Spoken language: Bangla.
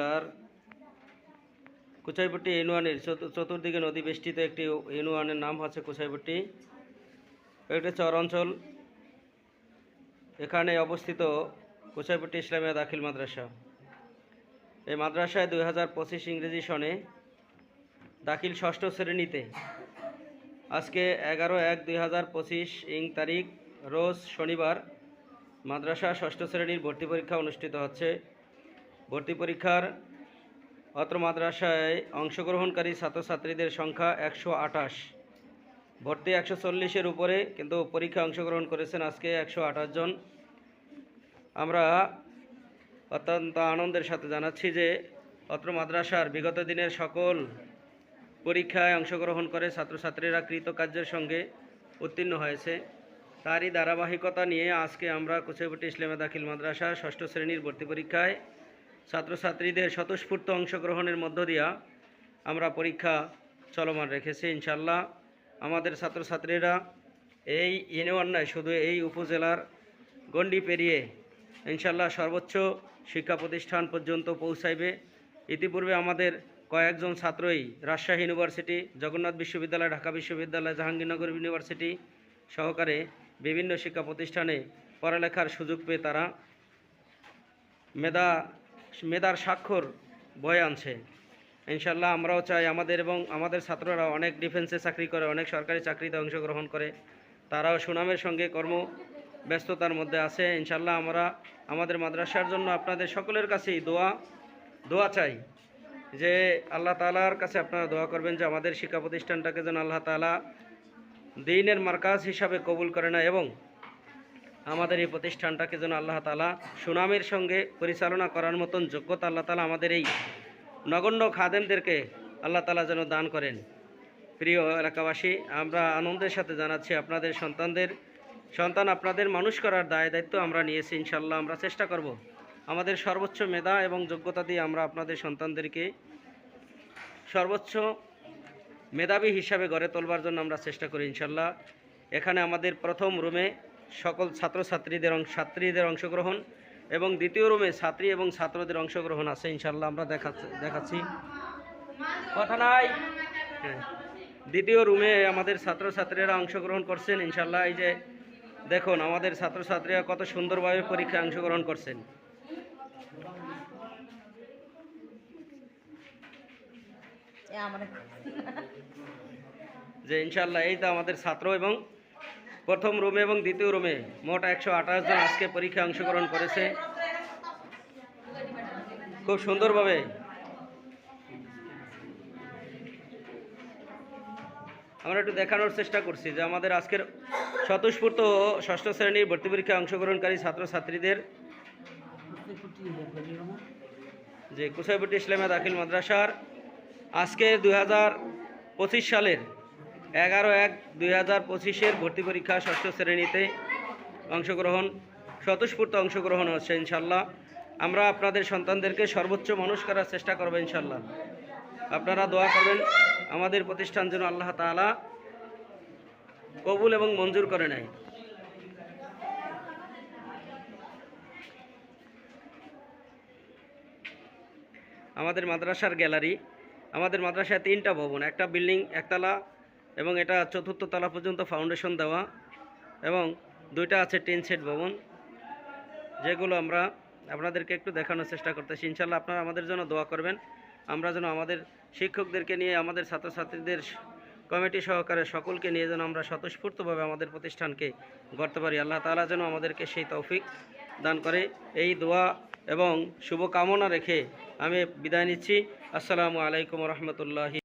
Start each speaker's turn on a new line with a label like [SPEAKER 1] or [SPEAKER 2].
[SPEAKER 1] উপজেলার কুচাইপট্টি চতু- চতুর্দিকে নদী বেষ্টিত একটি ইউনিয়নের নাম হচ্ছে কুচাইপট্টি। একটি চর অঞ্চল এখানে অবস্থিত কুচাইপট্টি ইসলামিয়া দাখিল মাদ্রাসা। এই মাদ্রাসায় দুই হাজার পঁচিশ ইংরেজি সনে দাখিল ষষ্ঠ শ্রেণীতে আজকে এগারো এক দুই হাজার পঁচিশ ইং তারিখ রোজ শনিবার মাদ্রাসা ষষ্ঠ শ্রেণির ভর্তি পরীক্ষা অনুষ্ঠিত হচ্ছে। ভর্তি পরীক্ষার অত্র মাদ্রাসায় অংশগ্রহণকারী ছাত্রছাত্রীদের সংখ্যা একশো আঠাশ। ভর্তি একশো চল্লিশের উপরে কিন্তু পরীক্ষা অংশগ্রহণ করেছেন আজকে একশো আঠাশ জন। আমরা অত্যন্ত আনন্দের সাথে জানাচ্ছি যে অত্র মাদ্রাসার বিগত দিনের সকল পরীক্ষায় অংশগ্রহণ করে ছাত্রছাত্রীরা কৃতকার্যের সঙ্গে উত্তীর্ণ হয়েছে। তারই ধারাবাহিকতা নিয়ে আজকে আমরা কুচাইপট্টি ইসলামে দাখিল মাদ্রাসা ষষ্ঠ শ্রেণির ভর্তি পরীক্ষায় ছাত্রছাত্রীদের স্বতঃস্ফূর্ত অংশগ্রহণের মধ্য দিয়া আমরা পরীক্ষা চলমান রেখেছি ইনশাল্লাহ আমাদের ছাত্রছাত্রীরা এই ইউনিয়ন নয় শুধু এই উপজেলার গণ্ডি পেরিয়ে ইনশাল্লাহ সর্বোচ্চ শিক্ষা প্রতিষ্ঠান পর্যন্ত পৌঁছাইবে। ইতিপূর্বে আমাদের কয়েকজন ছাত্রই রাজশাহী ইউনিভার্সিটি, জগন্নাথ বিশ্ববিদ্যালয়, ঢাকা বিশ্ববিদ্যালয়, জাহাঙ্গীরনগর ইউনিভার্সিটি সহকারে বিভিন্ন শিক্ষা প্রতিষ্ঠানে পড়ালেখার সুযোগ পেয়ে তারা মেধা মেধার স্বাক্ষর বয়ে আনছে। ইনশাল্লাহ আমরাও চাই আমাদের এবং আমাদের ছাত্ররা অনেক ডিফেন্সে চাকরি করে, অনেক সরকারি চাকরিতে অংশগ্রহণ করে। তারাও সুনামের সঙ্গে কর্ম ব্যস্ততার মধ্যে আছে। ইনশাল্লাহ আমরা আমাদের মাদ্রাসার জন্য আপনাদের সকলের কাছেই দোয়া দোয়া চাই যে আল্লাহ তালার কাছে আপনারা দোয়া করবেন যে আমাদের শিক্ষা প্রতিষ্ঠানটাকে যেন আল্লাহ তালা দিনের মার্কাজ হিসাবে কবুল করে না এবং আমাদের এই প্রতিষ্ঠানটাকে যেন আল্লাহ তালা সুনামের সঙ্গে পরিচালনা করার মতন যোগ্যতা আল্লাহ তালা আমাদের এই নগণ্য খাদেমদেরকে আল্লাহ তালা যেন দান করেন। প্রিয় এলাকাবাসী, আমরা আনন্দের সাথে জানাচ্ছি আপনাদের সন্তানদের, সন্তান আপনাদের মানুষ করার দায় দায়িত্ব আমরা নিয়েছি ইনশাল্লাহ আমরা চেষ্টা করব। আমাদের সর্বোচ্চ মেধা এবং যোগ্যতা দিয়ে আমরা আপনাদের সন্তানদেরকে সর্বোচ্চ মেধাবী হিসাবে গড়ে তোলবার জন্য আমরা চেষ্টা করি ইনশাল্লাহ এখানে আমাদের প্রথম রুমে সকল ছাত্রছাত্রীদের ছাত্রীদের অংশগ্রহণ এবং দ্বিতীয় রুমে ছাত্রী এবং ছাত্রদের অংশগ্রহণ আছে ইনশাল্লাহ আমরা দেখাচ্ছি দেখাচ্ছি। কথা নাই? হ্যাঁ। দ্বিতীয় রুমে আমাদের ছাত্রছাত্রীরা অংশগ্রহণ করছেন ইনশাল্লাহ এই যে দেখুন আমাদের ছাত্রছাত্রীরা কত সুন্দরভাবে পরীক্ষায় অংশগ্রহণ করছেন। যে ইনশাল্লাহ এই তো আমাদের ছাত্র এবং প্রথম রুমে এবং দ্বিতীয় রুমে মোট একশো আঠাশ জন আজকে পরীক্ষায় অংশগ্রহণ করেছে। খুব সুন্দরভাবে। আমরা একটু দেখানোর চেষ্টা করছি যে আমাদের আজকের স্বতঃস্ফূর্ত ষষ্ঠ শ্রেণির ভর্তি পরীক্ষায় অংশগ্রহণকারী ছাত্রছাত্রীদের যে কুসাইপট্টি ইসলামিয়া দাখিল মাদ্রাসার আজকে দুই হাজার পঁচিশ সালের এগারো এক দুই হাজার পঁচিশের ভর্তি পরীক্ষা ষষ্ঠ শ্রেণীতে অংশগ্রহণ, স্বতঃস্ফূর্ত অংশগ্রহণ হচ্ছে ইনশাল্লাহ আমরা আপনাদের সন্তানদেরকে সর্বোচ্চ মানুষ করার চেষ্টা করব ইনশাল্লাহ আপনারা দোয়া করবেন, আমাদের প্রতিষ্ঠান যেন আল্লাহ তাআলা কবুল এবং মঞ্জুর করে নেয়। আমাদের মাদ্রাসার গ্যালারি, আমাদের মাদ্রাসায় তিনটা ভবন, একটা বিল্ডিং, একতলা এবং এটা চতুর্থ তলা পর্যন্ত ফাউন্ডেশন দেওয়া এবং দুইটা আছে টিন সেট ভবন, যেগুলো আমরা আপনাদেরকে একটু দেখানোর চেষ্টা করতেছি। ইনশাল্লাহ আপনারা আমাদের জন্য দোয়া করবেন। আমরা যেন আমাদের শিক্ষকদেরকে নিয়ে, আমাদের ছাত্রছাত্রীদের কমিটি সহকারে সকলকে নিয়ে যেন আমরা স্বতঃস্ফূর্তভাবে আমাদের প্রতিষ্ঠানকে গড়তে পারি। আল্লাহ তাআলা যেন আমাদেরকে সেই তৌফিক দান করে। এই দোয়া এবং শুভকামনা রেখে আমি বিদায় নিচ্ছি। আসসালামু আলাইকুম রহমতুল্লাহি